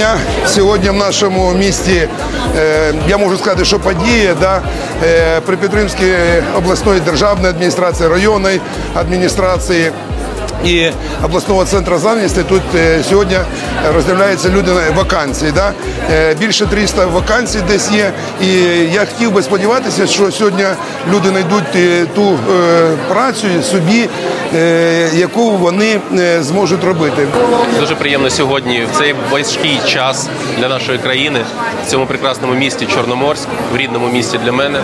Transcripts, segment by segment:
дня. Сьогодні в нашому місті е, я можу сказати, що подія да, е, при підтримці обласної державної адміністрації, районної адміністрації. І обласного центру зайнятості тут е, сьогодні роздивляються люди на вакансії. Да? Е, більше 300 вакансій десь є. І я хотів би сподіватися, що сьогодні люди знайдуть е, ту працю собі, яку вони зможуть робити. Дуже приємно сьогодні в цей важкий час для нашої країни в цьому прекрасному місті Чорноморськ, в рідному місті для мене.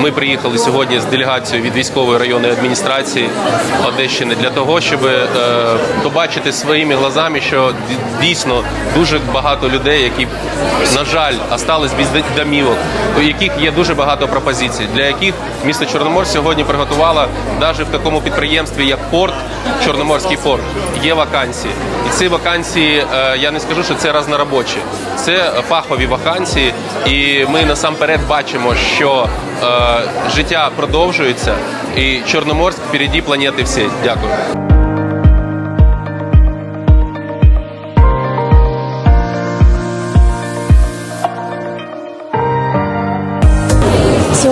Ми приїхали сьогодні з делегацією від військової районної адміністрації Одещини для того, щоб е, побачити своїми глазами, що дійсно дуже багато людей, які на жаль остались без домівок, у яких є дуже багато пропозицій, для яких місто Чорноморськ сьогодні приготувало навіть в такому підприємстві, як порт, Чорноморський порт, є вакансії. І ці вакансії е, я не скажу, що це разноробочі, це фахові вакансії, і ми насамперед бачимо, що е, життя продовжується, і Чорноморськ впереді планети всі. Дякую.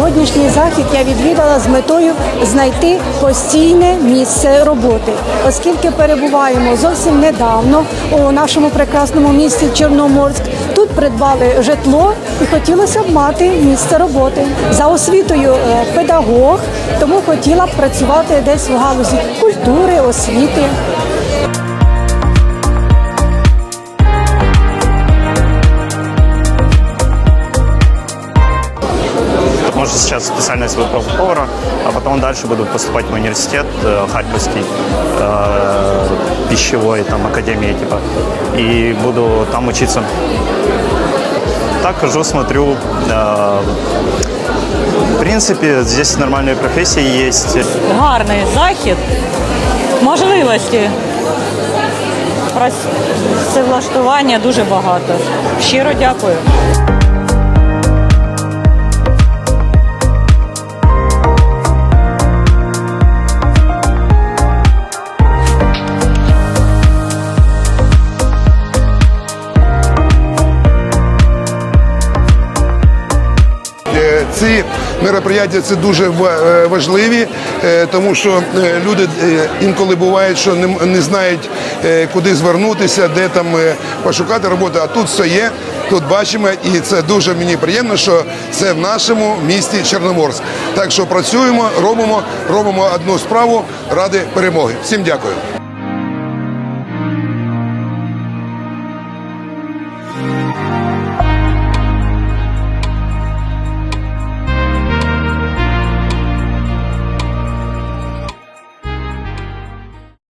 Сьогоднішній захід я відвідала з метою знайти постійне місце роботи, оскільки перебуваємо зовсім недавно у нашому прекрасному місті Чорноморськ. Тут придбали житло і хотілося б мати місце роботи. За освітою е, педагог, тому хотіла б працювати десь в галузі культури, освіти. Потому что сейчас специальность выбрал повара, а потом дальше буду поступать в университет э, Харьковский, э, пищевой, там, академии, типа, и буду там учиться. Так хожу, смотрю. э, в принципе, здесь нормальные профессии есть. гарний захід, можливості працевлаштування дуже багато. Щиро дякую. Ці мероприятия це дуже е, важливі, е, тому що е, люди інколи бувають, що не, знають, куди звернутися, де там пошукати роботу. А тут все є, тут бачимо, і це дуже мені приємно, що це в нашому місті Чорноморськ. Так що працюємо, робимо, робимо одну справу ради перемоги. Всім дякую.